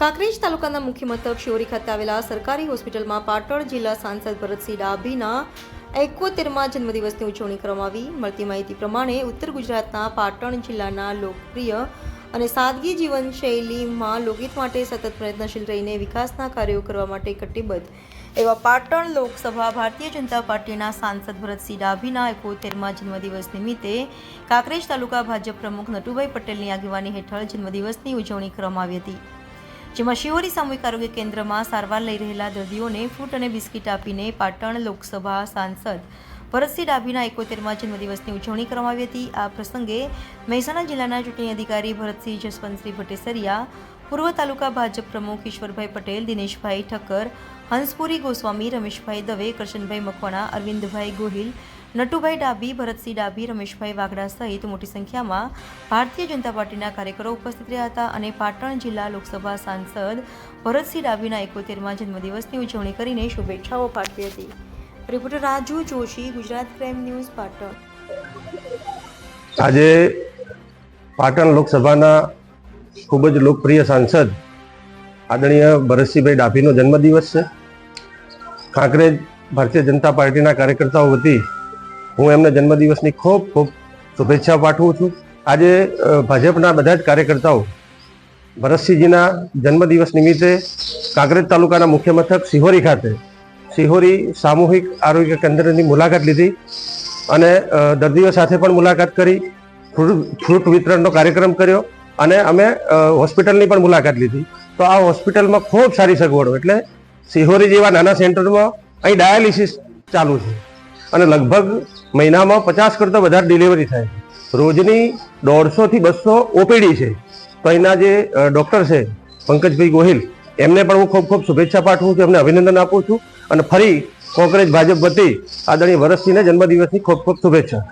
કાંકરેજ તાલુકાના મુખ્ય મથક શિહોરી ખાતે આવેલા સરકારી હોસ્પિટલમાં પાટણ જિલ્લા સાંસદ ભરતસિંહ ડાભીના એકોતેરમાં જન્મદિવસની ઉજવણી કરવામાં આવી. મળતી માહિતી પ્રમાણે ઉત્તર ગુજરાતના પાટણ જિલ્લાના લોકપ્રિય અને સાદગી જીવનશૈલીમાં લોકગીત માટે સતત પ્રયત્નશીલ રહીને વિકાસના કાર્યો કરવા માટે કટિબદ્ધ એવા પાટણ લોકસભા ભારતીય જનતા પાર્ટીના સાંસદ ભરતસિંહ ડાભીના એકોતેરમાં જન્મદિવસ નિમિત્તે કાંકરેજ તાલુકા ભાજપ પ્રમુખ નટુભાઈ પટેલની આગેવાની હેઠળ જન્મદિવસની ઉજવણી કરવામાં આવી હતી. જેમાં શિહોરી સામૂહિક આરોગ્ય કેન્દ્રમાં સારવાર લઈ રહેલા દર્દીઓને ફ્રૂટ અને બિસ્કિટ આપીને પાટણ લોકસભા સાંસદ ભરતસિંહ ડાભીના એકોતેરમાં જન્મદિવસની ઉજવણી કરવામાં આવી હતી. આ પ્રસંગે મહેસાણા જિલ્લાના ચૂંટણી અધિકારી ભરતસિંહ જસવંતસિંહ ભટ્ટેસરિયા પૂર્વ તાલુકા ભાજપ પ્રમુખ ઈશ્વરભાઈ પટેલ, દિનેશભાઈ ઠક્કર, હંસપુરી ગોસ્વામી, રમેશભાઈ દવે, કરશનભાઈ મકવાણા, અરવિંદભાઈ ગોહિલ નટુભાઈ ડાભી, ભરતસિંહ ડાભી, રમેશભાઈ વાગડા સહિત મોટી સંખ્યામાં ભારતીય જનતા પાર્ટીના કાર્યકરો ઉપસ્થિત રહ્યા હતા અને પાટણ જિલ્લા લોકસભા સાંસદ ભરતસિંહ ડાભીના એકોતેરમાં જન્મદિવસની ઉજવણી કરીને શુભેચ્છાઓ પાઠવી હતી. Reporter Raju Joshi, Gujarat crime news, Patan. આજે પાટણ લોકસભાના ખૂબ જ લોકપ્રિય સાંસદ આદરણીય ભરતસિંહભાઈ ડાભીનો જન્મદિવસ છે. કાંકરેજ ભારતીય જનતા પાર્ટીના કાર્યકર્તાઓ વતી હું એમને જન્મદિવસની ખૂબ ખૂબ શુભેચ્છા પાઠવું છું. આજે ભાજપના બધા જ કાર્યકર્તાઓ ભરતસિંહજીના જન્મદિવસ નિમિત્તે કાંકરેજ તાલુકાના મુખ્ય મથક સિહોરી ખાતે, સિહોરી સામૂહિક આરોગ્ય કેન્દ્રની મુલાકાત લીધી અને દર્દીઓ સાથે પણ મુલાકાત કરી ફ્રૂટ વિતરણનો કાર્યક્રમ કર્યો અને અમે હોસ્પિટલની પણ મુલાકાત લીધી. તો આ હોસ્પિટલમાં ખૂબ સારી સગવડો એટલે સિહોરી જેવા નાના સેન્ટરમાં અહીં ડાયાલિસિસ ચાલુ છે અને લગભગ મહિનામાં પચાસ કરતાં વધારે ડિલિવરી થાય રોજની દોઢસોથી બસો ઓપીડી છે. તો અહીંના જે ડૉક્ટર છે, પંકજભાઈ ગોહિલ, એમને પણ હું ખૂબ ખૂબ શુભેચ્છા પાઠવું છું એમને અભિનંદન આપું છું. અને ફરી કોંગ્રેસ ભાજપ વતી આદરણીય ભરતસિંહને જન્મદિવસની ખૂબ ખૂબ શુભેચ્છા.